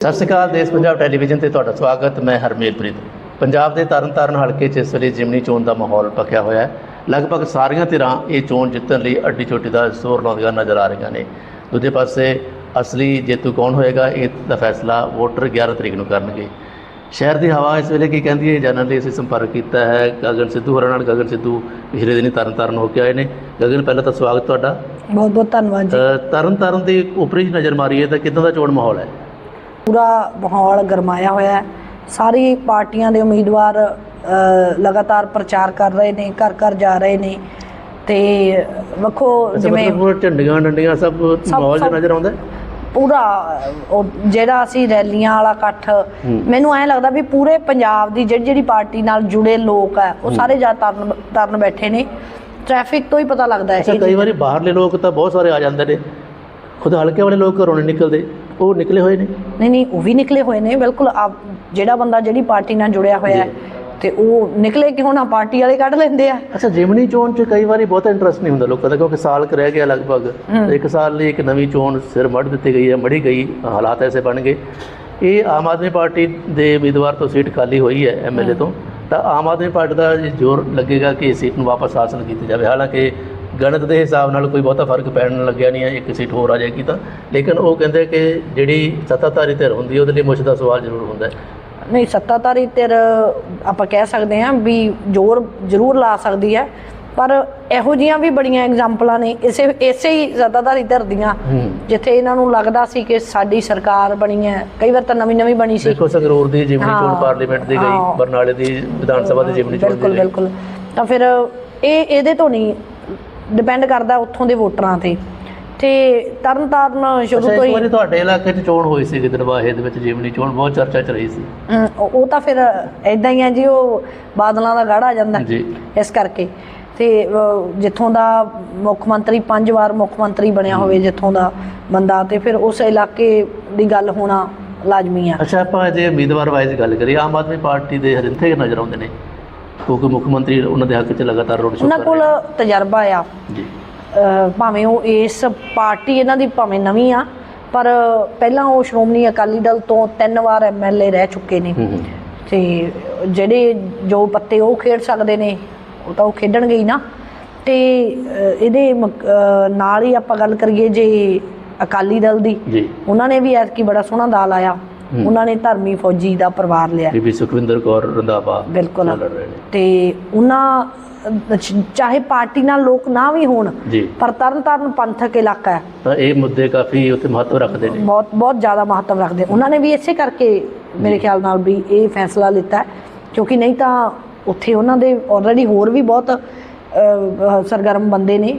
ਸਤਿ ਸ਼੍ਰੀ ਅਕਾਲ ਦੇਸ਼ ਪੰਜਾਬ ਟੈਲੀਵਿਜ਼ਨ ਤੇ ਤੁਹਾਡਾ ਸਵਾਗਤ ਮੈਂ ਹਰਮੇਲਪ੍ਰੀਤ ਪੰਜਾਬ ਦੇ ਤਰਨਤਾਰਨ ਹਲਕੇ 'ਚ ਇਸ ਵੇਲੇ ਜਿਮਨੀ ਚੋਣ ਦਾ ਮਾਹੌਲ ਪੱਕਿਆ ਹੋਇਆ ਹੈ। ਲਗਭਗ ਸਾਰੀਆਂ ਧਿਰਾਂ ਇਹ ਚੋਣ ਜਿੱਤਣ ਲਈ ਅੱਡੀ ਚੋਟੀ ਦਾ ਜ਼ੋਰ ਲਾਉਂਦੀਆਂ ਨਜ਼ਰ ਆ ਰਹੀਆਂ ਨੇ। ਦੂਜੇ ਪਾਸੇ ਅਸਲੀ ਜੇਤੂ ਕੌਣ ਹੋਏਗਾ ਇਹ ਦਾ ਫੈਸਲਾ ਵੋਟਰ 11 ਤਰੀਕ ਨੂੰ ਕਰਨਗੇ। ਸ਼ਹਿਰ ਦੀ ਹਵਾ ਇਸ ਵੇਲੇ ਕੀ ਕਹਿੰਦੀ ਹੈ ਜਾਣਨ ਲਈ ਅਸੀਂ ਸੰਪਰਕ ਕੀਤਾ ਹੈ। ਗਗਨ ਸਿੱਧੂ ਹੋਰਾਂ ਨਾਲ ਗਗਨ ਸਿੱਧੂ ਪਿਛਲੇ ਦਿਨੀ ਤਰਨਤਾਰਨ ਹੋ ਕੇ ਆਏ ਨੇ। ਗਗਨ ਪਹਿਲਾਂ ਤਾਂ ਸਵਾਗਤ ਤੁਹਾਡਾ। ਬਹੁਤ ਬਹੁਤ ਧੰਨਵਾਦ ਜੀ। ਤਰਨਤਾਰਨ ਦੀ ਉਪਰੀ ਨਜ਼ਰ ਮਾਰੀਏ ਤਾਂ ਕਿੱਦਾਂ ਦਾ ਚੋਣ ਮਾਹੌਲ ਹੈ? ਪੂਰਾ ਮਾਹੌਲ ਗਰਮਾਇਆ ਹੋਇਆ ਹੈ। ਸਾਰੀ ਪਾਰਟੀਆਂ ਦੇ ਉਮੀਦਵਾਰ ਲਗਾਤਾਰ ਪ੍ਰਚਾਰ ਕਰ ਰਹੇ ਨੇ ਘਰ ਘਰ ਜਾ ਰਹੇ ਨੇ ਤੇ ਵੱਖੋ ਜਿਵੇਂ ਝੰਡੀਆਂ ਡੰਡੀਆਂ ਸਭ ਮਾਹੌਲ ਜਿਹਾ ਨਜ਼ਰ ਆਉਂਦਾ? ਪੂਰਾ ਉਹ ਜਿਹੜਾ ਅਸੀਂ ਰੈਲੀਆਂ ਵਾਲਾ ਇਕੱਠ ਮੈਨੂੰ ਐਂ ਲੱਗਦਾ ਵੀ ਪੂਰੇ ਪੰਜਾਬ ਦੀ ਜਿਹੜੀ ਜਿਹੜੀ ਪਾਰਟੀ ਨਾਲ ਜੁੜੇ ਲੋਕ ਆ ਉਹ ਸਾਰੇ ਜਾ ਤਰਨ ਤਰਨ ਬੈਠੇ ਨੇ। ਟ੍ਰੈਫਿਕ ਤੋਂ ਹੀ ਪਤਾ ਲੱਗਦਾ ਹੈ ਕਈ ਵਾਰੀ ਬਾਹਰਲੇ ਲੋਕ ਤਾਂ ਬਹੁਤ ਸਾਰੇ ਆ ਜਾਂਦੇ ਨੇ। ਖੁਦ ਹਲਕੇ ਵਾਲੇ ਲੋਕ ਘਰੋਂ ਨਹੀਂ ਨਿਕਲਦੇ। ਉਹ ਨਿਕਲੇ ਹੋਏ ਨੇ? ਨਹੀਂ ਨਹੀਂ ਉਹ ਵੀ ਨਿਕਲੇ ਹੋਏ ਨੇ ਬਿਲਕੁਲ। ਆਪ ਜਿਹੜਾ ਬੰਦਾ ਜਿਹੜੀ ਪਾਰਟੀ ਨਾਲ ਜੁੜਿਆ ਹੋਇਆ ਹੈ ਤੇ ਉਹ ਨਿਕਲੇ ਕਿ ਹੁਣ ਆ ਪਾਰਟੀ ਵਾਲੇ ਕੱਢ ਲੈਂਦੇ ਆ? ਅੱਛਾ ਜਿਮਨੀ ਚੋਣ 'ਚ ਕਈ ਵਾਰੀ ਬਹੁਤ ਇੰਟਰਸਟ ਨਹੀਂ ਹੁੰਦਾ ਲੋਕਾਂ ਦਾ ਕਿਉਂਕਿ ਸਾਲ ਕੁ ਰਹਿ ਗਿਆ ਲਗਭਗ। ਇੱਕ ਸਾਲ ਲਈ ਇੱਕ ਨਵੀਂ ਚੋਣ ਸਿਰ ਮੜ ਦਿੱਤੀ ਗਈ ਹੈ ਮੜੀ ਗਈ ਹਾਲਾਤ ਐਸੇ ਬਣ ਗਏ। ਇਹ ਆਮ ਆਦਮੀ ਪਾਰਟੀ ਦੇ ਉਮੀਦਵਾਰ ਤੋਂ ਸੀਟ ਖਾਲੀ ਹੋਈ ਹੈ ਐਮਐਲਏ ਤੋਂ। ਤਾਂ ਆਮ ਆਦਮੀ ਪਾਰਟੀ ਦਾ ਜ਼ੋਰ ਲੱਗੇਗਾ ਕਿ ਇਸ ਸੀਟ ਨੂੰ ਵਾਪਸ ਹਾਸਲ ਕੀਤੀ ਜਾਵੇ। ਹਾਲਾਂਕਿ ਗਣਿਤ ਦੇ ਹਿਸਾਬ ਨਾਲ ਕੋਈ ਬਹੁਤਾ ਫ਼ਰਕ ਪੈਣ ਲੱਗਿਆ ਨਹੀਂ ਹੈ ਇੱਕ ਸੀਟ ਹੋਰ ਆ ਜਾਏਗੀ ਤਾਂ। ਲੇਕਿਨ ਉਹ ਕਹਿੰਦੇ ਕਿ ਜਿਹੜੀ ਸੱਤਾਧਾਰੀ ਧਿਰ ਹੁੰਦੀ ਹੈ ਉਹਦੇ ਲਈ ਮੁੱਛ ਦਾ ਸਵਾਲ ਜ਼ਰੂਰ ਹੁੰਦਾ ਹੈ। ਨਹੀਂ ਸੱਤਾਧਾਰੀ ਧਿਰ ਆਪਾਂ ਕਹਿ ਸਕਦੇ ਹਾਂ ਵੀ ਜ਼ੋਰ ਜ਼ਰੂਰ ਲਾ ਸਕਦੀ ਹੈ ਪਰ ਇਹੋ ਜੀਆਂ ਵੀ ਬੜੀਆਂ ਐਗਜ਼ਾਮਪਲਾਂ ਨੇ। ਇਸੇ ਇਸੇ ਹੀ ਸੱਤਾਧਾਰੀ ਧਿਰ ਦੀਆਂ ਜਿੱਥੇ ਇਹਨਾਂ ਨੂੰ ਲੱਗਦਾ ਸੀ ਕਿ ਸਾਡੀ ਸਰਕਾਰ ਬਣੀ ਹੈ। ਕਈ ਵਾਰ ਤਾਂ ਨਵੀਂ ਨਵੀਂ ਬਣੀ ਸੀ। ਦੇਖੋ ਸੰਗਰੂਰ ਦੀ ਜਿਮਨੀ ਚੋਣ ਪਾਰਲੀਮੈਂਟ ਦੀ ਗਈ। ਬਰਨਾਲੇ ਦੀ ਵਿਧਾਨ ਸਭਾ ਦੀ ਜਿਮਨੀ ਚੋਣ ਦੀ ਬਿਲਕੁਲ ਬਿਲਕੁਲ। ਤਾਂ ਫਿਰ ਇਹ ਇਹਦੇ ਤੋਂ ਨਹੀਂ ਡਿਪੈਂਡ ਕਰਦਾ ਉੱਥੋਂ ਦੇ ਵੋਟਰਾਂ ਤੇ। ਤੇ ਤਰਨ ਤਾਰਨ ਸ਼ੁਰੂ ਤੋਂ ਇੱਕ ਹੀ ਵਾਰੀ ਤੁਹਾਡੇ ਇਲਾਕੇ 'ਚ ਚੋਣ ਹੋਈ ਸੀ ਦਰਵਾਹੇ ਦੇ ਵਿੱਚ ਜਿਮਨੀ ਚੋਣ ਬਹੁਤ ਚਰਚਾ 'ਚ ਰਹੀ ਸੀ। ਉਹ ਤਾਂ ਫਿਰ ਐਦਾਂ ਹੀ ਆ ਜੀ ਉਹ ਬਾਦਲਾਂ ਦਾ ਗੜ ਆ ਜਾਂਦਾ ਜੀ। ਇਸ ਕਰਕੇ। ਤੇ ਜਿੱਥੋਂ ਦਾ ਮੁੱਖ ਮੰਤਰੀ ਪੰਜ ਵਾਰ ਮੁੱਖ ਮੰਤਰੀ ਬਣਿਆ ਹੋਵੇ ਜਿੱਥੋਂ ਦਾ ਬੰਦਾ ਤੇ ਫਿਰ ਉਸ ਇਲਾਕੇ ਦੀ ਗੱਲ ਹੋਣਾ ਲਾਜ਼ਮੀ ਆ। ਅੱਛਾ ਆਪਾਂ ਜੇ ਉਮੀਦਵਾਰ ਵਾਈਜ਼ ਗੱਲ ਕਰੀਏ ਆਮ ਆਦਮੀ ਪਾਰਟੀ ਦੇ ਹਰਿੰਥੇ ਨਜ਼ਰ ਆਉਂਦੇ ਨੇ। ਕਿਉਂਕਿ ਮੁੱਖ ਮੰਤਰੀ ਉਹਨਾਂ ਦੇ ਹੱਕ 'ਚ ਲਗਾਤਾਰ ਰੋਡ ਸ਼ੋਅ ਉਹਨਾਂ ਕੋਲ ਤਜਰਬਾ ਆ। ਜੀ। ਭਾਵੇਂ ਉਹ ਇਸ ਪਾਰਟੀ ਇਹਨਾਂ ਦੀ ਭਾਵੇਂ ਨਵੀਂ ਆ ਪਰ ਪਹਿਲਾਂ ਉਹ ਸ਼੍ਰੋਮਣੀ ਅਕਾਲੀ ਦਲ ਤੋਂ ਤਿੰਨ ਵਾਰ ਐਮਐਲਏ ਰਹਿ ਚੁੱਕੇ ਨੇ। ਤੇ ਜਿਹੜੇ ਜੋ ਪੱਤੇ ਉਹ ਖੇਡ ਸਕਦੇ ਨੇ ਉਹ ਤਾਂ ਉਹ ਖੇਡਣਗੇ ਹੀ ਨਾ। ਤੇ ਇਹਦੇ ਨਾਲ ਹੀ ਆਪਾਂ ਗੱਲ ਕਰੀਏ ਜੇ ਅਕਾਲੀ ਦਲ ਦੀ। ਜੀ। ਉਹਨਾਂ ਨੇ ਵੀ ਐਤਕੀ ਬੜਾ ਸੋਹਣਾ ਦਾਲ ਆਇਆ। ਉਹਨਾਂ ਨੇ ਧਰਮੀ ਫੌਜੀ ਦਾ ਪਰਿਵਾਰ ਲਿਆ। ਬੀਬੀ ਸੁਖਵਿੰਦਰ ਕੌਰ ਰੰਧਾਵਾ ਬਿਲਕੁਲ। ਲੜ ਰਹੇ ਨੇ। ਤੇ ਉਹਨਾਂ ਚਾਹੇ ਪਾਰਟੀ ਨਾਲ ਲੋਕ ਨਾ ਵੀ ਹੋਣ ਪਰ ਤਰਨ ਤਾਰਨ ਪੰਥਕ ਇਲਾਕਾ ਹੈ। ਤਾਂ ਇਹ ਮੁੱਦੇ ਕਾਫੀ ਉੱਥੇ ਮਹੱਤਵ ਰੱਖਦੇ ਨੇ। ਬਹੁਤ ਬਹੁਤ ਜ਼ਿਆਦਾ ਮਹੱਤਵ ਰੱਖਦੇ। ਉਹਨਾਂ ਨੇ ਵੀ ਇਸੇ ਕਰਕੇ ਮੇਰੇ ਖਿਆਲ ਨਾਲ ਵੀ ਇਹ ਫੈਸਲਾ ਲਿੱਤਾ ਕਿਉਂਕਿ ਨਹੀਂ ਤਾਂ ਉੱਥੇ ਉਹਨਾਂ ਦੇ ਆਲਰੇਡੀ ਹੋਰ ਵੀ ਬਹੁਤ ਸਰਗਰਮ ਬੰਦੇ ਨੇ।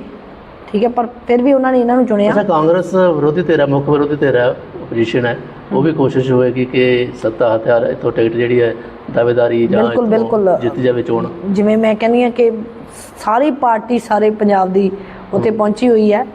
ਠੀਕ ਹੈ ਪਰ ਫਿਰ ਵੀ ਉਹਨਾਂ ਨੇ ਇਹਨਾਂ ਨੂੰ ਚੁਣਿਆ। ਅੱਛਾ ਕਾਂਗਰਸ ਵਿਰੋਧੀ ਧਿਰ ਹੈ ਮੁੱਖ ਵਿਰੋਧੀ ਧਿਰ ਹੈ ਹੈ। ਉਹ ਵੀ ਕੋਸ਼ਿਸ਼ ਹੋਏਗੀ ਕਿ ਸੱਤਾ ਹਥਿਆਰ ਇਥੋਂ ਟਿਕਟ ਜਿਹੜੀ ਹੈ ਦਾਅਵੇਦਾਰੀ ਜਾਂ ਬਿਲਕੁਲ, ਬਿਲਕੁਲ। ਜਿੱਤ ਜਾਵੇ ਚੋਣ। ਜਿਵੇਂ ਮੈਂ ਕਹਿੰਦੀ ਹਾਂ ਕਿ ਸਾਰੀ ਪਾਰਟੀ ਸਾਰੇ ਪੰਜਾਬ ਦੀ ਉੱਥੇ ਪਹੁੰਚੀ ਹੋਈ ਹੈ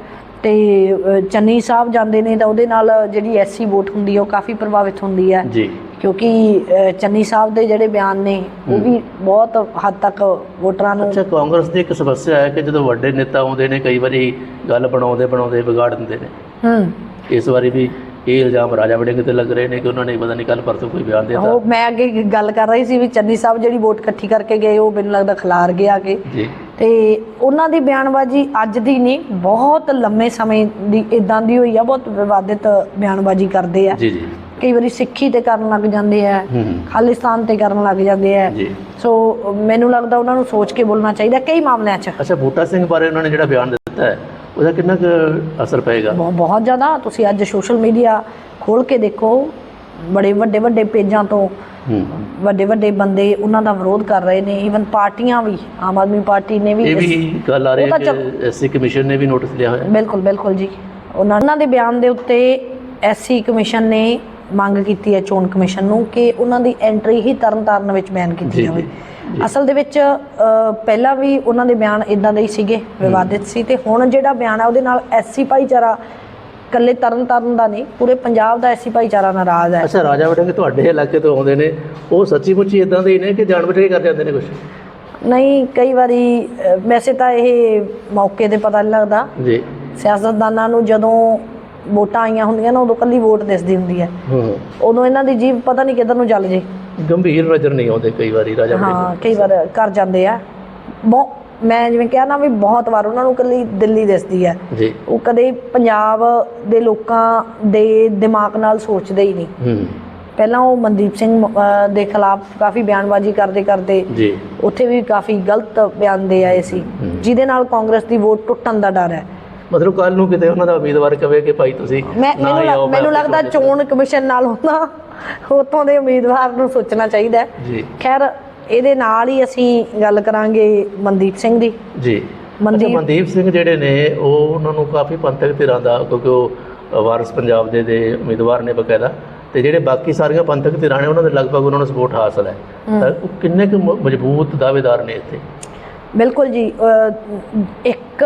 ਤੇ ਚੰਨੀ ਸਾਹਿਬ ਜਾਂਦੇ ਨੇ ਤਾਂ ਉਹਦੇ ਨਾਲ ਜਿਹੜੀ ਐਸਸੀ ਵੋਟ ਹੁੰਦੀ ਹੈ ਉਹ ਕਾਫੀ ਪ੍ਰਭਾਵਿਤ ਹੁੰਦੀ ਹੈ। ਜੀ। ਕਿਉਂਕਿ ਚੰਨੀ ਸਾਹਿਬ ਦੇ ਜਿਹੜੇ ਬਿਆਨ ਨੇ ਉਹ ਵੀ ਬਹੁਤ ਹੱਦ ਤੱਕ ਵੋਟਰਾਂ ਨੂੰ ਅੱਛਾ ਕਾਂਗਰਸ ਦੀ ਇੱਕ ਸਮੱਸਿਆ ਹੈ ਕਿ ਜਦੋਂ ਵੱਡੇ ਨੇਤਾ ਆਉਂਦੇ ਨੇ ਕਈ ਵਾਰੀ ਗੱਲ ਬਣਾਉਂਦੇ ਬਣਾਉਂਦੇ ਵਿਗਾੜ ਦਿੰਦੇ ਨੇ। ਹੂੰ। ਇਸ ਵਾਰੀ ਵੀ ਇਹ ਇਲਜ਼ਾਮ ਰਾਜਾ ਵੜਿੰਗ ਤੇ ਲੱਗ ਰਹੇ ਨੇ ਕਿ ਉਹਨਾਂ ਨੇ ਪਤਾ ਨਹੀਂ ਕੱਲ ਪਰਸੋਂ ਕੋਈ ਬਿਆਨ ਦਿੱਤਾ? ਉਹ ਮੈਂ ਅੱਗੇ ਗੱਲ ਕਰ ਰਹੀ ਸੀ ਵੀ ਚੰਨੀ ਸਾਹਿਬ ਜਿਹੜੀ ਵੋਟ ਇਕੱਠੀ ਕਰਕੇ ਗਏ ਉਹ ਮੈਨੂੰ ਲੱਗਦਾ ਖਿਲਾਰ ਗਏ ਆ ਕੇ। ਜੀ। ਤੇ ਉਹਨਾਂ ਦੀ ਬਿਆਨਬਾਜ਼ੀ ਅੱਜ ਦੀ ਨਹੀਂ ਬਹੁਤ ਲੰਮੇ ਸਮੇਂ ਦੀ ਇਦਾਂ ਦੀ ਹੋਈ ਆ ਬਹੁਤ ਵਿਵਾਦਿਤ ਬਿਆਨਬਾਜ਼ੀ ਕਰਦੇ ਆ। ਜੀ ਜੀ। ਕਈ ਵਾਰੀ ਸਿੱਖੀ ਤੇ ਕਰਨ ਲੱਗ ਜਾਂਦੇ ਆ ਖਾਲਿਸਤਾਨ ਤੇ ਕਰਨ ਲੱਗ ਜਾਂਦੇ ਆ। ਸੋ ਮੈਨੂੰ ਲੱਗਦਾ ਉਹਨਾਂ ਨੂੰ ਸੋਚ ਕੇ ਬੋਲਣਾ ਚਾਹੀਦਾ ਕਈ ਮਾਮਲਿਆਂ 'ਚ। ਅੱਛਾ ਬੂਟਾ ਸਿੰਘ ਬਾਰੇ ਉਹਨਾਂ ਨੇ ਜਿਹੜਾ ਬਿਆਨ ਦਿੱਤਾ ਹੈ ਉਹਦਾ ਕਿੰਨਾ ਕੁ ਅਸਰ ਪਏਗਾ? ਬਹੁ- ਬਹੁਤ ਜ਼ਿਆਦਾ। ਤੁਸੀਂ ਅੱਜ ਸੋਸ਼ਲ ਮੀਡੀਆ ਖੋਲ ਕੇ ਦੇਖੋ ਬੜੇ ਵੱਡੇ ਵੱਡੇ ਪੇਜਾਂ ਤੋਂ ਵੱਡੇ ਵੱਡੇ ਬੰਦੇ ਉਹਨਾਂ ਦਾ ਵਿਰੋਧ ਕਰ ਰਹੇ ਨੇ ਈਵਨ ਪਾਰਟੀਆਂ ਵੀ ਆਮ ਆਦਮੀ ਪਾਰਟੀ ਨੇ ਵੀ ਇਹ ਵੀ ਗੱਲ ਆ ਰਹੀ ਹੈ ਕਿ ਐਸਸੀ ਕਮਿਸ਼ਨ ਨੇ ਵੀ ਨੋਟਿਸ ਲਿਆ ਹੋਇਆ। ਬਿਲਕੁਲ ਬਿਲਕੁਲ ਜੀ। ਉਹਨਾਂ ਦੇ ਬਿਆਨ ਦੇ ਉੱਤੇ ਐਸਸੀ ਕਮਿਸ਼ਨ ਨੇ ਮੰਗ ਕੀਤੀ ਹੈ ਚੋਣ ਕਮਿਸ਼ਨ ਨੂੰ ਕਿ ਉਹਨਾਂ ਦੀ ਐਂਟਰੀ ਹੀ ਤਰਨਤਾਰਨ ਵਿੱਚ ਬੈਨ ਕੀਤੀ ਜਾਵੇ। ਅਸਲ ਦੇ ਵਿੱਚ ਪਹਿਲਾਂ ਵੀ ਉਹਨਾਂ ਦੇ ਬਿਆਨ ਇਦਾਂ ਦੇ ਹੀ ਸੀਗੇ ਵਿਵਾਦਿਤ ਸੀ ਤੇ ਹੁਣ ਜਿਹੜਾ ਬਿਆਨ ਹੈ ਉਹਦੇ ਨਾਲ ਐਸਸੀ ਭਾਈਚਾਰਾ ਇਕੱਲੇ ਤਰਨਤਾਰਨ ਦਾ ਨਹੀਂ ਪੂਰੇ ਪੰਜਾਬ ਦਾ ਐਸੀ ਭਾਈਚਾਰਾ ਨਾਰਾਜ਼ ਹੈ। ਅੱਛਾ ਰਾਜਾ ਵੜਿੰਗ ਤੁਹਾਡੇ ਇਲਾਕੇ ਤੋਂ ਆਉਂਦੇ ਨੇ ਉਹ ਸੱਚੀ ਮੁੱਚੀ ਇਦਾਂ ਦੇ ਨੇ ਕਿ ਜਾਣ ਕੇ ਕਰ ਜਾਂਦੇ ਨੇ ਕੁਝ ਨਹੀਂ ਕਈ ਵਾਰੀ ਵੈਸੇ ਤਾਂ ਇਹ ਮੌਕੇ ਤੇ ਪਤਾ ਨਹੀਂ ਲੱਗਦਾ। ਜੀ। ਸਿਆਸਤਦਾਨਾਂ ਨੂੰ ਜਦੋਂ ਵੋਟਾਂ ਆਈਆਂ ਹੁੰਦੀਆਂ ਨਾ ਉਦੋਂ ਕੱਲੀ ਵੋਟ ਦਿਸਦੀ ਹੁੰਦੀ ਹੈ। ਹੂੰ। ਉਦੋਂ ਇਹਨਾਂ ਦੀ ਜੀਭ ਪਤਾ ਨਹੀਂ ਕਿੱਧਰ ਨੂੰ ਚੱਲ ਜੇ। ਗੰਭੀਰ ਨਜ਼ਰ ਨਹੀਂ ਆਉਂਦੇ ਕਈ ਵਾਰੀ ਰਾਜਾ ਹਾਂ ਕਈ ਵਾਰ ਕਰ ਜਾਂਦੇ ਆ। ਬਹੁਤ ਮੈਂ ਜਿਵੇਂ ਕਿਹਾ ਨਾ ਵੀ ਬਹੁਤ ਵਾਰ ਉਹਨਾਂ ਨੂੰ ਕੱਲੀ ਦਿੱਲੀ ਦਿਸਦੀ ਹੈ ਜੀ। ਉਹ ਕਦੇ ਪੰਜਾਬ ਦੇ ਲੋਕਾਂ ਦੇ ਦਿਮਾਗ ਨਾਲ ਸੋਚਦੇ ਹੀ ਨਹੀਂ। ਹੂੰ। ਪਹਿਲਾਂ ਉਹ ਮਨਦੀਪ ਸਿੰਘ ਅਹ, ਦੇ ਖਿਲਾਫ ਕਾਫੀ ਬਿਆਨਬਾਜ਼ੀ ਕਰਦੇ ਕਰਦੇ ਜੀ। ਉੱਥੇ ਵੀ ਕਾਫੀ ਗਲਤ ਬਿਆਨ ਦੇ ਆਏ ਸੀ। ਜਿਹਦੇ ਨਾਲ ਕਾਂਗਰਸ ਦੀ ਵੋਟ ਟੁੱਟਣ ਦਾ ਡਰ ਹੈ। ਮਤਲਬ ਕੱਲ ਨੂੰ ਕਿਤੇ ਉਹਨਾਂ ਦਾ ਉਮੀਦਵਾਰ ਕਵੇ ਕਿ ਭਾਈ ਤੁਸੀਂ ਮੈਂ ਨਾ ਮੈਨੂੰ ਹੀ ਆਓ, ਲੱਗ- ਮੈਂ ਮੈਨੂੰ ਲੱਗਦਾ ਚੋਣ ਕਮਿਸ਼ਨ ਨਾਲ ਹੁੰਦਾ ਉਤੋਂ ਦੇ ਉਮੀਦਵਾਰ ਨੂੰ ਸੋਚਣਾ ਚਾਹੀਦਾ ਹੈ। ਜੀ। ਖੈਰ ਇਹਦੇ ਨਾਲ ਹੀ ਅਸੀਂ ਗੱਲ ਕਰਾਂਗੇ ਮਨਦੀਪ ਸਿੰਘ ਦੀ। ਜੀ। ਅੱਛਾ ਮਨਦੀਪ ਮਨਦੀਪ ਸਿੰਘ ਜਿਹੜੇ ਨੇ ਉਹ ਉਹਨਾਂ ਨੂੰ ਕਾਫੀ ਪੰਥਕ ਧਿਰਾਂ ਦਾ ਕਿਉਂਕਿ ਉਹ ਵਾਰਸ ਪੰਜਾਬ ਦੇ ਦੇ ਉਮੀਦਵਾਰ ਨੇ ਬਕਾਇਦਾ। ਤੇ ਜਿਹੜੇ ਬਾਕੀ ਸਾਰੀਆਂ ਪੰਥਕ ਧਿਰਾਂ ਨੇ ਉਹਨਾਂ ਦੇ ਲਗਭਗ ਉਹਨਾਂ ਨੂੰ ਸਪੋਰਟ ਹਾਸਲ ਹੈ। ਤਾਂ ਉਹ ਕਿੰਨੇ ਕੁ ਮ- ਮਜ਼ਬੂਤ ਦਾਅਵੇਦਾਰ ਨੇ ਇੱਥੇ? ਬਿਲਕੁਲ ਜੀ ਅਹ, ਇੱਕ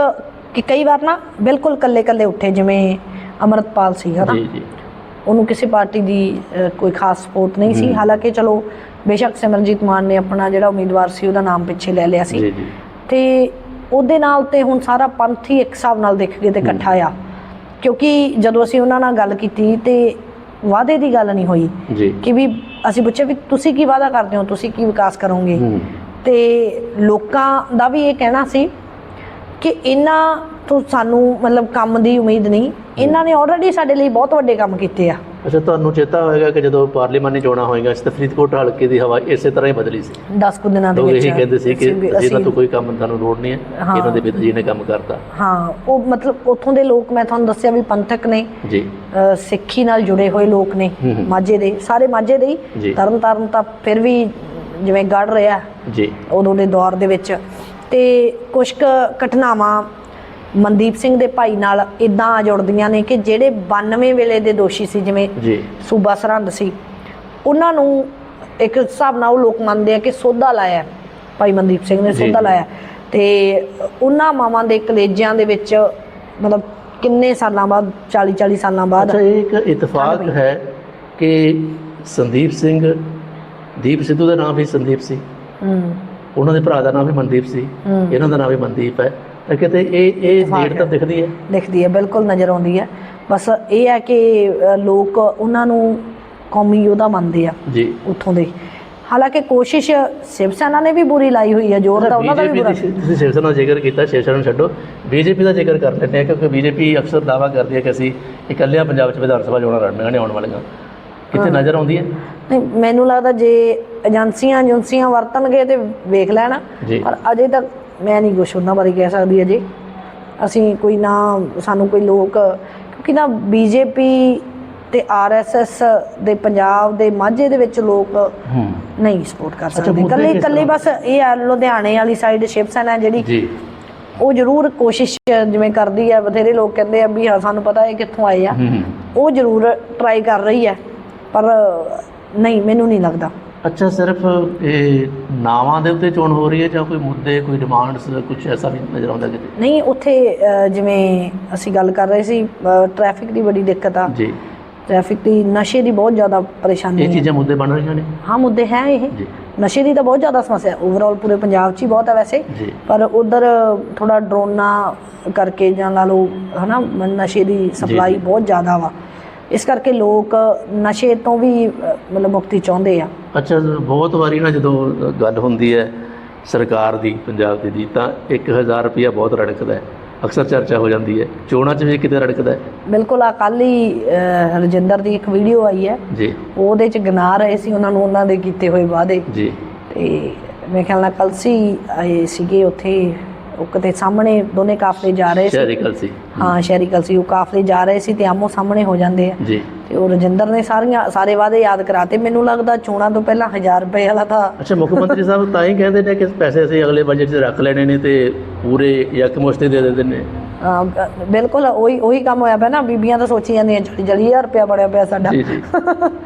ਕਿ ਕਈ ਵਾਰ ਨਾ ਬਿਲਕੁਲ ਕੱਲੇ ਕੱਲੇ ਉੱਠੇ ਜਿਵੇਂ ਅਮਰਤਪਾਲ ਸੀ ਹਨਾ ਜੀ ਜੀ। ਉਹਨੂੰ ਕਿਸੇ ਪਾਰਟੀ ਦੀ ਕੋਈ ਖਾਸ ਸਪੋਰਟ ਨਹੀਂ ਸੀ। ਹਾਲਾਂਕਿ ਚਲੋ ਬੇਸ਼ੱਕ ਸਿਮਰਨਜੀਤ ਮਾਨ ਨੇ ਆਪਣਾ ਜਿਹੜਾ ਉਮੀਦਵਾਰ ਸੀ ਉਹਦਾ ਨਾਮ ਪਿੱਛੇ ਲੈ ਲਿਆ ਸੀ। ਤੇ ਉਹਦੇ ਨਾਲ ਤੇ ਹੁਣ ਸਾਰਾ ਪੰਥ ਹੀ ਇੱਕ ਹਿਸਾਬ ਨਾਲ ਦੇਖ ਕੇ ਤੇ ਇਕੱਠਾ ਆ। ਕਿਉਂਕਿ ਜਦੋਂ ਅਸੀਂ ਉਹਨਾਂ ਨਾਲ ਗੱਲ ਕੀਤੀ ਤੇ ਵਾਅਦੇ ਦੀ ਗੱਲ ਨਹੀਂ ਹੋਈ ਕਿ ਵੀ ਅਸੀਂ ਪੁੱਛਿਆ ਵੀ ਤੁਸੀਂ ਕੀ ਵਾਅਦਾ ਕਰਦੇ ਹੋ ਤੁਸੀਂ ਕੀ ਵਿਕਾਸ ਕਰੋਗੇ? ਤੇ ਲੋਕਾਂ ਦਾ ਵੀ ਇਹ ਕਹਿਣਾ ਸੀ ਕਿ ਇਹਨਾਂ ਤੋਂ ਸਾਨੂੰ ਮਤਲਬ ਕੰਮ ਦੀ ਉਮੀਦ ਨਹੀਂ। ਇਹਨਾਂ ਨੇ ਆਲਰੇਡੀ ਸਾਡੇ ਲਈ ਬਹੁਤ ਵੱਡੇ ਕੰਮ ਕੀਤੇ ਆ। ਅੱਛਾ ਤੁਹਾਨੂੰ ਚੇਤਾ ਹੋਵੇਗਾ ਕਿ ਜਦੋਂ ਪਾਰਲੀਮਾਨੀ ਚੋਣਾਂ ਹੋਈਆਂ ਸੀ ਤਾਂ ਫਰੀਦਕੋਟ ਹਲਕੇ ਦੀ ਹਵਾ ਇਸੇ ਤਰ੍ਹਾਂ ਹੀ ਬਦਲੀ ਸੀ। 10 ਕੁ ਦਿਨਾਂ ਦੇ ਲੋਕ ਵਿੱਚ ਇਹੀ ਕਹਿੰਦੇ ਸੀ ਕਿ ਇਹਨਾਂ ਤੋਂ ਕੋਈ ਕੰਮ ਤੁਹਾਨੂੰ ਲੋੜ ਨਹੀਂ ਹੈ। ਇਹਨਾਂ ਦੇ ਪਿਤਾ ਜੀ ਨੇ ਕੰਮ ਕਰਤਾ। ਹਾਂ ਉਹ ਮਤਲਬ ਉੱਥੋਂ ਦੇ ਲੋਕ ਮੈਂ ਤੁਹਾਨੂੰ ਦੱਸਿਆ ਵੀ ਪੰਥਕ ਨੇ। ਜੀ। ਸਿੱਖੀ ਨਾਲ ਜੁੜੇ ਹੋਏ ਲੋਕ ਨੇ। ਮਾਝੇ ਦੇ ਸਾਰੇ ਮਾਝੇ ਦੇ। ਹੀ। ਤਰਨ ਤਾਰਨ ਤਾਂ ਫਿਰ ਵੀ ਜਿਵੇਂ ਗੜ ਰਿਹਾ। ਜੀ। ਉਦੋਂ ਦੇ ਦੌਰ ਦੇ ਵਿੱਚ ਤੇ ਕੁਝ ਕੁ ਘਟਨਾਵਾਂ ਮਨਦੀਪ ਸਿੰਘ ਦੇ ਭਾਈ ਨਾਲ ਇਦਾਂ ਜੁੜਦੀਆਂ ਨੇ ਕਿ ਜਿਹੜੇ 92 ਵੇਲੇ ਦੇ ਦੋਸ਼ੀ ਸੀ ਜਿਵੇਂ ਜੀ। ਸੂਬਾ ਸਰਹੰਦ ਸੀ ਉਹਨਾਂ ਨੂੰ ਇੱਕ ਹਿਸਾਬ ਨਾਲ ਉਹ ਲੋਕ ਮੰਨਦੇ ਆ ਕਿ ਸੋਧਾ ਲਾਇਆ ਭਾਈ ਮਨਦੀਪ ਸਿੰਘ ਨੇ ਸੋਧਾ। ਲਾਇਆ ਤੇ ਉਹਨਾਂ ਮਾਵਾਂ ਦੇ ਕਲੇਜਿਆਂ ਦੇ ਵਿੱਚ ਮਤਲਬ ਕਿੰਨੇ ਸਾਲਾਂ ਬਾਅਦ 40 40 ਸਾਲਾਂ ਬਾਅਦ ਅੱਛਾ ਇੱਕ ਇਤਫਾਕ ਹੈ ਕਿ ਸੰਦੀਪ ਸਿੰਘ ਦੀਪ ਸਿੱਧੂ ਦਾ ਨਾਮ ਵੀ ਸੰਦੀਪ ਸੀ। ਹੂੰ। ਉਹਨਾਂ ਦੇ ਭਰਾ ਦਾ ਨਾਮ ਵੀ ਮਨਦੀਪ ਸੀ। ਇਹਨਾਂ ਦਾ ਨਾਮ ਵੀ ਮਨਦੀਪ ਹੈ। ਤਾਂ ਕਿਤੇ ਇਹ ਇਹ ਡੇਟ ਤਾਂ। ਦਿਖਦੀ ਹੈ। ਦਿਖਦੀ ਹੈ ਬਿਲਕੁਲ ਨਜ਼ਰ ਆਉਂਦੀ ਹੈ। ਬਸ ਇਹ ਹੈ ਕਿ ਲੋਕ ਉਹਨਾਂ ਨੂੰ ਕੌਮੀ ਯੋਧਾ ਮੰਨਦੇ ਆ ਜੀ। ਉੱਥੋਂ ਦੇ। ਹਾਲਾਂਕਿ ਕੋਸ਼ਿਸ਼ ਸ਼ਿਵ ਸੈਨਾ ਨੇ ਵੀ ਬੁਰੀ ਲਾਈ ਹੋਈ ਹੈ ਜ਼ੋਰ ਤਾਂ ਉਹਨਾਂ ਦਾ ਵੀ ਬੁਰਾ। ਦੀ ਤੁਸੀਂ ਸ਼ਿਵ ਸੈਨਾ ਦਾ ਜ਼ਿਕਰ ਕੀਤਾ ਸ਼ਿਵ ਸੈਨਾ ਛੱਡੋ। ਬੀਜੇਪੀ ਦਾ ਜ਼ਿਕਰ ਕਰ ਲੈਂਦੇ ਹਾਂ ਕਿਉਂਕਿ ਬੀਜੇਪੀ ਅਕਸਰ ਦਾਵਾ ਕਰਦੀ ਹੈ ਕਿ ਅਸੀਂ ਇਕੱਲਿਆਂ ਪੰਜਾਬ 'ਚ ਵਿਧਾਨ ਸਭਾ ਚੋਣਾਂ ਲੜਨੀਆਂ ਨੇ ਆਉਣ ਵਾਲੀਆਂ। ਕਿਤੇ ਨਜ਼ਰ ਆਉਂਦੀ ਹੈ? ਨਹੀਂ ਮੈਨੂੰ ਲੱਗਦਾ ਜੇ ਏਜੰਸੀਆਂ ਏਜੰਸੀਆਂ ਵਰਤਣਗੇ ਤੇ ਵੇਖ ਲੈਣ। ਜੀ। ਪਰ ਅਜੇ ਤੱਕ ਮੈਂ ਨਹੀਂ ਕੁਛ ਉਹਨਾਂ ਬਾਰੇ ਕਹਿ ਸਕਦੀ ਅਜੇ। ਅਸੀਂ ਕੋਈ ਨਾ ਸਾਨੂੰ ਕੋਈ ਲੋਕ ਕਿਉਂਕਿ ਨਾ ਬੀਜੇਪੀ ਤੇ ਆਰਐਸਐਸ ਦੇ ਪੰਜਾਬ ਦੇ ਮਾਝੇ ਦੇ ਵਿੱਚ ਲੋਕ ਹੂੰ। ਨਹੀਂ ਸਪੋਰਟ ਕਰ ਸਕਦੇ। ਮੁੱਦੇ ਕੱਲੇ ਕਿਸ ਕੱਲੇ ਤਰ੍ਹਾਂ? ਬਸ ਇਹ ਆ ਲੁਧਿਆਣੇ ਵਾਲੀ ਸਾਈਡ ਸ਼ਿਵ ਸੈਨਾ ਜਿਹੜੀ ਜੀ। ਉਹ ਜ਼ਰੂਰ ਕੋਸ਼ਿਸ਼ ਜਿਵੇਂ ਕਰਦੀ ਹੈ ਬਥੇਰੇ ਲੋਕ ਕਹਿੰਦੇ ਆ ਵੀ ਹਾਂ ਸਾਨੂੰ ਪਤਾ ਹੈ ਕਿੱਥੋਂ ਆਏ ਆ। ਹੂੰ। ਉਹ ਜ਼ਰੂਰ ਟਰਾਈ ਕਰ ਰਹੀ ਹੈ। ਪਰ ਨਹੀਂ ਮੈਨੂੰ ਨਹੀਂ ਲੱਗਦਾ। ਅੱਛਾ ਸਿਰਫ ਇਹ ਨਾਵਾਂ ਦੇ ਉੱਤੇ ਚੋਣ ਹੋ ਰਹੀ ਹੈ ਜਾਂ ਕੋਈ ਮੁੱਦੇ ਕੋਈ ਡਿਮਾਂਡਸ ਕੁਝ ਐਸਾ ਵੀ ਨਜ਼ਰ ਆਉਂਦਾ ਕਿਤੇ? ਨਹੀਂ ਉੱਥੇ ਜਿਵੇਂ ਅਸੀਂ ਗੱਲ ਕਰ ਰਹੇ ਸੀ ਟ੍ਰੈਫਿਕ ਦੀ ਬੜੀ ਦਿੱਕਤ ਆ। ਜੀ। ਟ੍ਰੈਫਿਕ ਦੀ ਨਸ਼ੇ ਦੀ ਬਹੁਤ ਜ਼ਿਆਦਾ ਪਰੇਸ਼ਾਨੀ ਇਹ ਚੀਜ਼ਾਂ ਮੁੱਦੇ ਬਣ ਰਹੀਆਂ ਨੇ? ਹਾਂ ਮੁੱਦੇ ਹੈ ਇਹ। ਜੀ। ਨਸ਼ੇ ਦੀ ਤਾਂ ਬਹੁਤ ਜ਼ਿਆਦਾ ਸਮੱਸਿਆ ਓਵਰਆਲ ਪੂਰੇ ਪੰਜਾਬ 'ਚ ਹੀ ਬਹੁਤ ਹੈ ਵੈਸੇ। ਪਰ ਉਧਰ ਥੋੜਾ ਡਰੋਨਾ ਕਰਕੇ ਜਾਂ ਲਾ ਲਓ ਹਨਾ ਨਸ਼ੇ ਦੀ ਸਪਲਾਈ। ਬਹੁਤ ਜ਼ਿਆਦਾ ਵਾ। ਇਸ ਕਰਕੇ ਲੋਕ ਨਸ਼ੇ ਤੋਂ ਵੀ ਮਤਲਬ ਮੁਕਤੀ ਚਾਹੁੰਦੇ ਆ। ਅੱਛਾ ਬਹੁਤ ਵਾਰੀ ਨਾ ਜਦੋਂ ਗੱਲ ਹੁੰਦੀ ਹੈ ਸਰਕਾਰ ਦੀ ਪੰਜਾਬ ਦੀ ਦੀ ਤਾਂ 1000 ਰੁਪਇਆ ਬਹੁਤ ਰੜਕਦਾ ਹੈ। ਅਕਸਰ ਚਰਚਾ ਹੋ ਜਾਂਦੀ ਹੈ ਚੋਣਾਂ 'ਚ ਵੀ ਕਿਤੇ ਰੜਕਦਾ ਹੈ? ਬਿਲਕੁਲ ਆ ਕੱਲ ਹੀ ਰਜਿੰਦਰ ਦੀ ਇੱਕ ਵੀਡੀਓ ਆਈ ਹੈ। ਜੀ। ਉਹਦੇ ਚ ਗਿਣਾ ਰਹੇ ਸੀ ਉਹਨਾਂ ਨੂੰ ਉਹਨਾਂ ਦੇ ਕੀਤੇ ਹੋਏ ਵਾਅਦੇ। ਜੀ। ਤੇ ਮੇਰੇ ਖਿਆਲ ਨਾਲ ਕਲਸੀ ਆਏ ਸੀਗੇ ਉੱਥੇ ਉਹ ਕਿਤੇ ਸਾਹਮਣੇ ਦੋਨੇ ਕਾਫਲੇ ਜਾ ਰਹੇ ਸੀ। ਸ਼ਹਿਰੀ ਕਲਸੀ ਹਾਂ ਸ਼ਹਿਰੀ ਕਲਸੀ ਉਹ ਕਾਫਲੇ ਜਾ ਰਹੇ ਸੀ ਤੇ ਆਮੋ ਸਾਹਮਣੇ ਹੋ ਜਾਂਦੇ ਆ। ਜੀ। ਤੇ ਉਹ ਰਜਿੰਦਰ ਨੇ ਸਾਰੀਆਂ ਸਾਰੇ ਵਾਅਦੇ ਯਾਦ ਕਰਾਤੇ। ਮੈਨੂੰ ਲੱਗਦਾ ਚੋਣਾਂ ਤੋਂ ਪਹਿਲਾਂ 1000 ਰੁਪਏ ਵਾਲਾ ਤਾਂ ਅੱਛਾ ਮੁੱਖ ਮੰਤਰੀ ਸਾਹਿਬ ਤਾਂ ਹੀ ਕਹਿੰਦੇ ਨੇ ਕਿ ਪੈਸੇ ਅਸੀਂ ਅਗਲੇ ਬਜਟ 'ਚ ਰੱਖ ਲੈਣੇ ਨੇ ਤੇ ਪੂਰੇ ਯਕਮੁਸ਼ਤ ਦੇ ਦਿੰਦੇ ਨੇ। ਬਿਲਕੁਲ ਉਹੀ ਉਹੀ ਕੰਮ ਹੋਇਆ ਪਿਆ ਨਾ। ਬੀਬੀਆਂ ਤਾਂ ਸੋਚੀ ਜਾਂਦੀਆਂ ਜਲੀ ਜਲੀ 1000 ਰੁਪਇਆ ਬੜਿਆ ਪਿਆ ਸਾਡਾ। ਜੀ ਜੀ।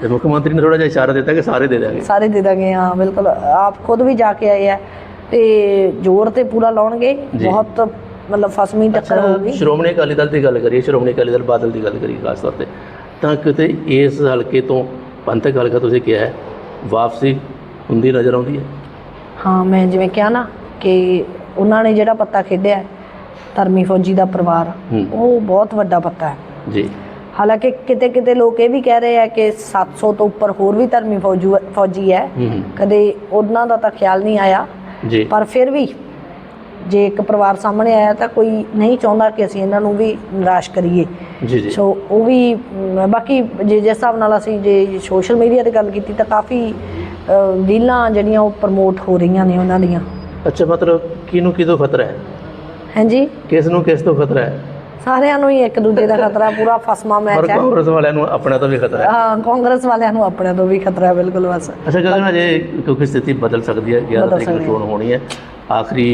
ਤੇ ਮੁੱਖ ਮੰਤਰੀ ਨੇ ਥੋੜਾ ਜਿਹਾ ਇਸ਼ਾਰਾ ਦਿੱਤਾ ਕਿ ਸਾਰੇ ਦੇ ਦੇਣਗੇ ਸਾਰੇ ਦੇ ਦਾਂਗੇ ਹਾਂ ਬਿਲਕੁਲ। ਆਪ ਖੁਦ ਵੀ ਜਾ ਕੇ ਆਏ ਆ। ਤੇ ਜ਼ੋਰ ਤੇ ਪੂਰਾ ਲਾਉਣਗੇ। ਬਹੁਤ ਮਤਲਬ ਫਸਮੀ ਟੱਕਰ ਹੋਊਗੀ। ਸ਼੍ਰੋਮਣੀ ਅਕਾਲੀ ਦਲ ਦੀ ਗੱਲ ਕਰੀਏ ਸ਼੍ਰੋਮਣੀ ਅਕਾਲੀ ਦਲ ਬਾਦਲ ਦੀ ਗੱਲ ਕਰੀਏ ਖਾਸ ਤੌਰ ਤੇ ਤਾਂ ਕਿਤੇ ਇਸ ਹਲਕੇ ਤੋਂ ਪੰਥਕ ਹਲਕਾ ਤੁਸੀਂ ਕਿਹਾ ਹੈ ਵਾਪਸੀ ਹੁੰਦੀ ਨਜ਼ਰ ਆਉਂਦੀ ਹੈ? ਹਾਂ ਮੈਂ ਜਿਵੇਂ ਕਿਹਾ ਨਾ ਕਿ ਉਹਨਾਂ ਨੇ ਜਿਹੜਾ ਪੱਤਾ ਖੇਡਿਆ ਧਰਮੀ ਫੌਜੀ ਦਾ ਪਰਿਵਾਰ। ਉਹ ਬਹੁਤ ਵੱਡਾ ਪੱਤਾ ਹੈ। ਜੀ। ਹਾਲਾਂਕਿ ਕਿਤੇ ਕਿਤੇ ਲੋਕ ਇਹ ਵੀ ਕਹਿ ਰਹੇ ਆ ਕਿ 700 ਤੋਂ ਉੱਪਰ ਹੋਰ ਵੀ ਧਰਮੀ ਫੌਜੂ ਹੂੰ। ਕਦੇ ਉਹਨਾਂ ਦਾ ਤਾਂ ਖਿਆਲ ਨਹੀਂ ਆਇਆ। ਜੀ। ਪਰ ਫਿਰ ਵੀ ਜੇ ਇੱਕ ਪਰਿਵਾਰ ਸਾਹਮਣੇ ਆਇਆ ਤਾਂ ਕੋਈ ਨਹੀਂ ਚਾਹੁੰਦਾ ਕਿ ਅਸੀਂ ਇਹਨਾਂ ਨੂੰ ਵੀ ਨਿਰਾਸ਼ ਕਰੀਏ। ਜੀ ਜੀ। ਸੋ ਉਹ ਵੀ ਬਾਕੀ ਜੇ ਜਿਸ ਹਿਸਾਬ ਨਾਲ ਅਸੀਂ ਜੇ ਸੋਸ਼ਲ ਮੀਡੀਆ ਤੇ ਗੱਲ ਕੀਤੀ ਤਾਂ ਕਾਫੀ ਅ, ਰੀਲਾਂ ਜਿਹੜੀਆਂ ਉਹ ਪ੍ਰਮੋਟ ਹੋ ਰਹੀਆਂ ਨੇ ਉਹਨਾਂ ਦੀਆਂ। ਅੱਛਾ ਮਤਲਬ ਕਿਹਨੂੰ ਕਿਹਦੋਂ ਖਤਰਾ ਹੈ? ਹਾਂਜੀ? ਕਿਸ ਨੂੰ ਕਿਸ ਤੋਂ ਖਤਰਾ ਹੈ? ਸਾਰਿਆਂ ਨੂੰ ਹੀ ਇੱਕ ਦੂਜੇ ਦਾ ਖਤਰਾ ਪੂਰਾ ਫਸਮਾ ਮੈਚ ਹੈ ਕਾਂਗਰਸ ਵਾਲਿਆਂ ਨੂੰ ਆਪਣੇ ਤੋਂ ਵੀ ਖਤਰਾ ਹੈ। ਹਾਂ ਕਾਂਗਰਸ ਵਾਲਿਆਂ ਨੂੰ ਆਪਣੇ ਤੋਂ ਵੀ ਖਤਰਾ ਹੈ ਬਿਲਕੁਲ ਬਸ। ਅੱਛਾ ਗਗਨ ਅਜੇ ਕਿਉਂਕਿ ਸਥਿਤੀ ਬਦਲ ਸਕਦੀ ਹੈ 11 ਬਦਲ ਤਰੀਕ ਨੂੰ। ਚੋਣ ਹੋਣੀ ਹੈ ਆਖਰੀ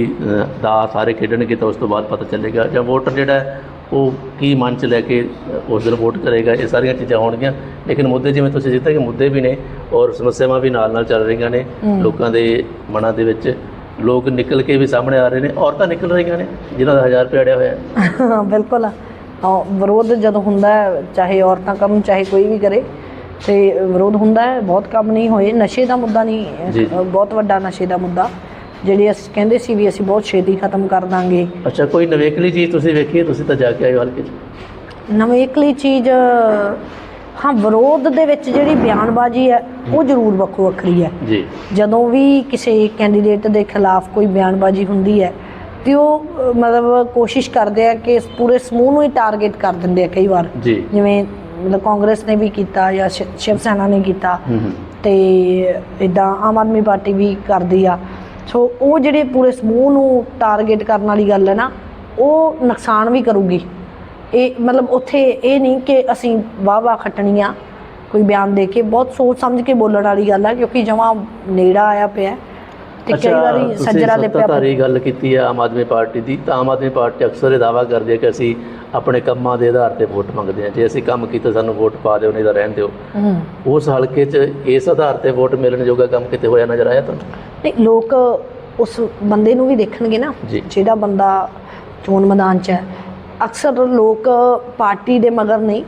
ਦਾ ਸਾਰੇ ਖੇਡਣਗੇ ਤਾਂ ਉਸ ਤੋਂ ਬਾਅਦ ਪਤਾ ਚੱਲੇਗਾ। ਜਾਂ ਵੋਟਰ ਜਿਹੜਾ ਉਹ ਕੀ ਮਨ ਚ ਲੈ ਕੇ ਉਸ ਦਿਨ ਵੋਟ ਕਰੇਗਾ ਇਹ ਸਾਰੀਆਂ ਚੀਜ਼ਾਂ ਹੋਣਗੀਆਂ। ਲੇਕਿਨ ਮੁੱਦੇ ਜਿਵੇਂ ਤੁਸੀਂ ਜਿੱਤਾ ਕਿ ਮੁੱਦੇ ਵੀ ਨੇ ਔਰ ਸਮੱਸਿਆਵਾਂ ਵੀ ਨਾਲ ਨਾਲ ਚੱਲ ਰਹੀਆਂ ਨੇ ਲੋਕਾਂ ਦੇ ਮਨਾਂ ਦੇ ਵਿੱਚ। ਲੋਕ ਨਿਕਲ ਕੇ ਵੀ ਸਾਹਮਣੇ ਆ ਰਹੇ ਨੇ ਔਰਤਾਂ ਨਿਕਲ ਰਹੀਆਂ ਨੇ ਜਿਨ੍ਹਾਂ ਦਾ 1000 ਰੁਪਏ ਅੜਿਆ ਹੋਇਆ ਹੈ। ਹਾਂ ਬਿਲਕੁਲ ਹਾਂ ਵਿਰੋਧ ਜਦੋਂ ਹੁੰਦਾ ਹੈ ਚਾਹੇ ਔਰਤਾਂ ਕਰਨ ਚਾਹੇ ਕੋਈ ਵੀ ਕਰੇ ਤੇ ਵਿਰੋਧ ਹੁੰਦਾ ਹੈ ਬਹੁਤ ਕੰਮ ਨਹੀਂ ਹੋਏ। ਨਸ਼ੇ ਦਾ ਮੁੱਦਾ ਨਹੀਂ ਜੀ। ਬਹੁਤ ਵੱਡਾ ਨਸ਼ੇ ਦਾ ਮੁੱਦਾ। ਜਿਹੜੇ ਅਸੀਂ ਕਹਿੰਦੇ ਸੀ ਵੀ ਅਸੀਂ ਬਹੁਤ ਛੇਤੀ ਖਤਮ ਕਰ ਦਾਂਗੇ। ਅੱਛਾ ਕੋਈ ਨਵੇਕਲੀ ਚੀਜ਼ ਤੁਸੀਂ ਵੇਖੀ ਹੈ? ਤੁਸੀਂ ਤਾਂ ਜਾ ਕੇ ਆਏ ਹੋ ਹਲਕੇ 'ਚ। ਨਵੇਕਲੀ ਚੀਜ਼ ਹਾਂ ਵਿਰੋਧ ਦੇ ਵਿੱਚ ਜਿਹੜੀ ਬਿਆਨਬਾਜ਼ੀ ਹੈ ਉਹ ਜ਼ਰੂਰ ਵੱਖੋ ਵੱਖਰੀ ਹੈ। ਜੀ। ਜਦੋਂ ਵੀ ਕਿਸੇ ਕੈਂਡੀਡੇਟ ਦੇ ਖਿਲਾਫ ਕੋਈ ਬਿਆਨਬਾਜ਼ੀ ਹੁੰਦੀ ਹੈ ਤੇ ਉਹ ਮਤਲਬ ਕੋਸ਼ਿਸ਼ ਕਰਦੇ ਆ ਕਿ ਇਸ ਪੂਰੇ ਸਮੂਹ ਨੂੰ ਹੀ ਟਾਰਗੇਟ ਕਰ ਦਿੰਦੇ ਆ ਕਈ ਵਾਰ। ਜਿਵੇਂ ਮਤਲਬ ਕਾਂਗਰਸ ਨੇ ਵੀ ਕੀਤਾ ਜਾਂ ਸ਼ਿਵ ਸੈਨਾ ਨੇ ਕੀਤਾ। ਤੇ ਇਦਾਂ ਆਮ ਆਦਮੀ ਪਾਰਟੀ ਵੀ ਕਰਦੀ ਆ। ਸੋ ਉਹ ਜਿਹੜੇ ਪੂਰੇ ਸਮੂਹ ਨੂੰ ਟਾਰਗੇਟ ਕਰਨ ਵਾਲੀ ਗੱਲ ਹੈ ਨਾ ਉਹ ਨੁਕਸਾਨ ਵੀ ਕਰੂਗੀ। ਇਹ ਮਤਲਬ ਉੱਥੇ ਇਹ ਨਹੀਂ ਕਿ ਅਸੀਂ ਵਾਹ ਵਾਹ ਖੱਟਣੀਆਂ ਕੋਈ ਬਿਆਨ ਦੇ ਕੇ ਬਹੁਤ ਸੋਚ ਸਮਝ ਕੇ ਬੋਲਣ ਵਾਲੀ ਗੱਲ ਹੈ ਕਿਉਂਕਿ ਜਮਾ ਨੇੜਾ ਆਇਆ ਪਿਆ ਤੇ ਕਈ ਵਾਰੀ ਸੱਜਰਾ ਲਿਪਿਆ ਸੱਤਾਧਾਰੀ ਗੱਲ ਕੀਤੀ ਹੈ ਆਮ ਆਦਮੀ ਪਾਰਟੀ ਦੀ ਤਾਂ ਆਮ ਆਦਮੀ ਪਾਰਟੀ ਅਕਸਰ ਇਹ ਦਾਵਾ ਕਰਦੀ ਹੈ ਕਿ ਅਸੀਂ ਆਪਣੇ ਕੰਮਾਂ ਦੇ ਆਧਾਰ ਤੇ ਵੋਟ ਮੰਗਦੇ ਹਾਂ। ਜੇ ਅਸੀਂ ਕੰਮ ਕੀਤਾ ਸਾਨੂੰ ਵੋਟ ਪਾ ਦਿਓ ਨਹੀਂ ਤਾਂ ਰਹਿਣ ਦਿਓ। ਹੂੰ। ਉਸ ਹਲਕੇ 'ਚ ਇਸ ਆਧਾਰ ਤੇ ਵੋਟ ਮਿਲਣ ਜੋਗਾ ਕੰਮ ਕਿਤੇ ਹੋਇਆ ਨਜ਼ਰ ਆਇਆ ਤੁਹਾਨੂੰ? ਨਹੀਂ ਲੋਕ ਉਸ ਬੰਦੇ ਨੂੰ ਵੀ ਦੇਖਣਗੇ ਨਾ। ਜਿਹੜਾ ਬੰਦਾ ਚੋਣ ਮੈਦਾਨ 'ਚ ਹੈ। ਅਕਸਰ ਲੋਕ ਪਾਰਟੀ ਦੇ ਮਗਰ ਨਹੀਂ।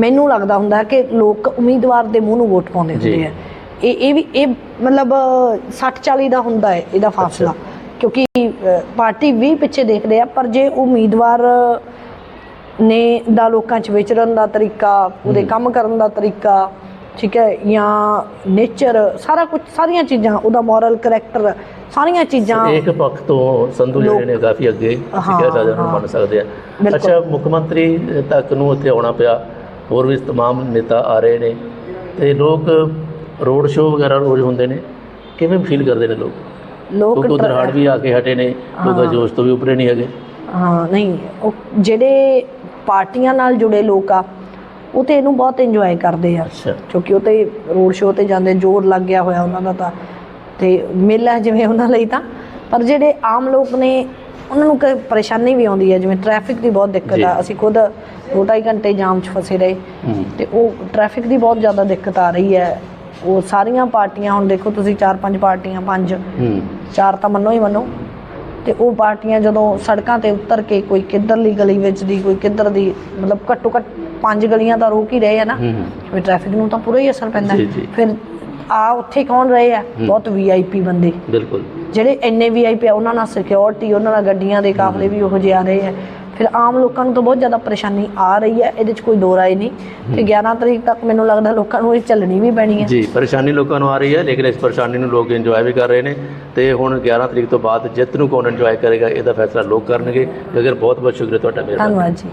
ਮੈਨੂੰ ਲੱਗਦਾ ਹੁੰਦਾ ਕਿ ਲੋਕ ਉਮੀਦਵਾਰ ਦੇ ਮੂੰਹ ਨੂੰ ਵੋਟ ਪਾਉਂਦੇ। ਹੁੰਦੇ ਆ। ਇਹ ਇਹ ਵੀ ਇਹ ਮਤਲਬ 60 40 ਦਾ ਹੁੰਦਾ ਹੈ ਇਹਦਾ ਫਾਸਲਾ। ਕਿਉਂਕਿ ਪਾਰਟੀ ਵੀ ਪਿੱਛੇ ਦੇਖਦੇ ਆ ਪਰ ਜੇ ਉਮੀਦਵਾਰ ਨੇ ਦਾ ਲੋਕਾਂ 'ਚ ਵਿਚਰਨ ਦਾ ਤਰੀਕਾ ਉਹਦੇ ਕੰਮ ਕਰਨ ਦਾ ਤਰੀਕਾ ਠੀਕ ਹੈ ਜਾਂ ਨੇਚਰ ਸਾਰਾ ਕੁਝ ਸਾਰੀਆਂ ਚੀਜ਼ਾਂ ਉਹਦਾ ਮੋਰਲ ਕਰੈਕਟਰ ਸਾਰੀਆਂ ਚੀਜ਼ਾਂ ਇੱਕ ਪੱਖ ਤੋਂ ਸੰਧੂ ਜਿਹੜੇ ਨੇ ਕਾਫੀ ਅੱਗੇ ਅਸੀਂ ਹਾਂ, ਹਾਂ। ਮੰਨ ਸਕਦੇ ਆ। ਅੱਛਾ ਮੁੱਖ ਮੰਤਰੀ ਤੱਕ ਨੂੰ ਉੱਥੇ ਆਉਣਾ ਪਿਆ ਹੋਰ ਵੀ ਤਮਾਮ ਨੇਤਾ ਆ ਰਹੇ ਨੇ ਤੇ ਲੋਕ ਰੋਡ ਸ਼ੋਅ ਵਗੈਰਾ ਰੋਜ਼ ਹੁੰਦੇ ਨੇ ਕਿਵੇਂ ਫੀਲ ਕਰਦੇ ਨੇ ਲੋਕ ਲੋਕ ਕਿਉਂਕਿ ਉਧਰ ਹੜ ਵੀ ਆ ਕੇ ਹਟੇ ਨੇ ਲੋਕਾਂ ਜੋਸ਼ ਤੋਂ ਵੀ ਉੱਪਰੇ ਨਹੀਂ ਹੈਗੇ ਹਾਂ ਨਹੀਂ ਉਹ ਜਿਹੜੇ ਪਾਰਟੀਆਂ ਨਾਲ ਜੁੜੇ ਲੋਕ ਆ ਉਹ ਤੇ ਇਹਨੂੰ ਬਹੁਤ ਇੰਜੋਏ ਕਰਦੇ ਆ। ਅੱਛਾ। ਕਿਉਂਕਿ ਉਹ ਤੇ ਰੋਡ ਸ਼ੋਅ ਤੇ ਜਾਂਦੇ ਜ਼ੋਰ ਲੱਗ ਗਿਆ ਹੋਇਆ ਉਹਨਾਂ ਦਾ ਤਾਂ। ਤੇ ਮੇਲਾ ਜਿਵੇਂ ਉਹਨਾਂ ਲਈ ਤਾਂ। ਪਰ ਜਿਹੜੇ ਆਮ ਲੋਕ ਨੇ ਉਹਨਾਂ ਨੂੰ ਕੋਈ ਪਰੇਸ਼ਾਨੀ ਵੀ ਆਉਂਦੀ ਹੈ ਜਿਵੇਂ ਟ੍ਰੈਫਿਕ ਦੀ ਬਹੁਤ ਦਿੱਕਤ। ਆ। ਅਸੀਂ ਖੁਦ ਦੋ ਢਾਈ ਘੰਟੇ ਜਾਮ 'ਚ ਫਸੇ ਰਹੇ। ਤੇ ਉਹ ਟ੍ਰੈਫਿਕ ਦੀ ਬਹੁਤ ਜ਼ਿਆਦਾ ਦਿੱਕਤ ਆ ਰਹੀ ਹੈ। ਉਹ ਸਾਰੀਆਂ ਪਾਰਟੀਆਂ ਹੁਣ ਦੇਖੋ ਤੁਸੀਂ ਚਾਰ ਪੰਜ ਪਾਰਟੀਆਂ ਪੰਜ। ਚਾਰ ਤਾਂ ਮੰਨੋ ਹੀ ਮੰਨੋ। ਤੇ ਉਹ ਪਾਰਟੀਆਂ ਜਦੋਂ ਸੜਕਾਂ ਤੇ ਉਤਰ ਕੇ ਕੋਈ ਕਿੱਧਰਲੀ ਗਲੀ ਵਿੱਚ ਦੀ ਕੋਈ ਕਿੱਧਰ ਦੀ ਮਤਲਬ ਘੱਟੋ ਘੱਟ ਪੰਜ ਗਲੀਆਂ ਤਾਂ ਰੋਕ ਹੀ ਰਹੇ ਆ ਨਾ। ਫਿਰ ਟ੍ਰੈਫਿਕ ਨੂੰ ਤਾਂ ਪੂਰਾ ਹੀ ਅਸਰ ਪੈਂਦਾ। ਫਿਰ ਆ ਉੱਥੇ ਕੌਣ ਰਹੇ ਆ? ਬਹੁਤ ਵੀਆਈਪੀ ਬੰਦੇ। ਬਿਲਕੁਲ। ਜਿਹੜੇ ਇੰਨੇ ਵੀਆਈਪੀ ਆ ਉਹਨਾਂ ਨਾਲ ਸਿਕਿਉਰਿਟੀ ਉਹਨਾਂ ਨਾਲ ਗੱਡੀਆਂ ਦੇ ਕਾਫਲੇ ਵੀ ਉਹੋ ਜਿਹੇ ਆ ਰਹੇ ਆ। ਫਿਰ ਆਮ ਲੋਕਾਂ ਨੂੰ ਤਾਂ ਬਹੁਤ ਜ਼ਿਆਦਾ ਪਰੇਸ਼ਾਨੀ ਆ ਰਹੀ ਹੈ ਇਹਦੇ 'ਚ ਕੋਈ ਦੋ ਰਾਏ ਨਹੀਂ। ਤੇ 11 ਤਰੀਕ ਤੱਕ ਮੈਨੂੰ ਲੱਗਦਾ ਲੋਕਾਂ ਨੂੰ ਇਹ ਚੱਲਣੀ ਵੀ ਪੈਣੀ ਹੈ ਜੀ ਪਰੇਸ਼ਾਨੀ ਲੋਕਾਂ ਨੂੰ ਆ ਰਹੀ ਹੈ ਲੇਕਿਨ ਇਸ ਪਰੇਸ਼ਾਨੀ ਨੂੰ ਲੋਕ ਇੰਜੋਏ ਵੀ ਕਰ ਰਹੇ ਨੇ। ਤੇ ਹੁਣ 11 ਤਰੀਕ ਤੋਂ ਬਾਅਦ ਜਿੱਤ ਨੂੰ ਕੌਣ ਇੰਜੋਏ ਕਰੇਗਾ ਇਹਦਾ ਫੈਸਲਾ ਲੋਕ ਕਰਨਗੇ। ਅਗਰ ਬਹੁਤ ਬਹੁਤ ਸ਼ੁਕਰੀਆ ਤੁਹਾਡਾ ਮਿਹਰਬਾਨੀ। ਧੰਨਵਾਦ ਜੀ।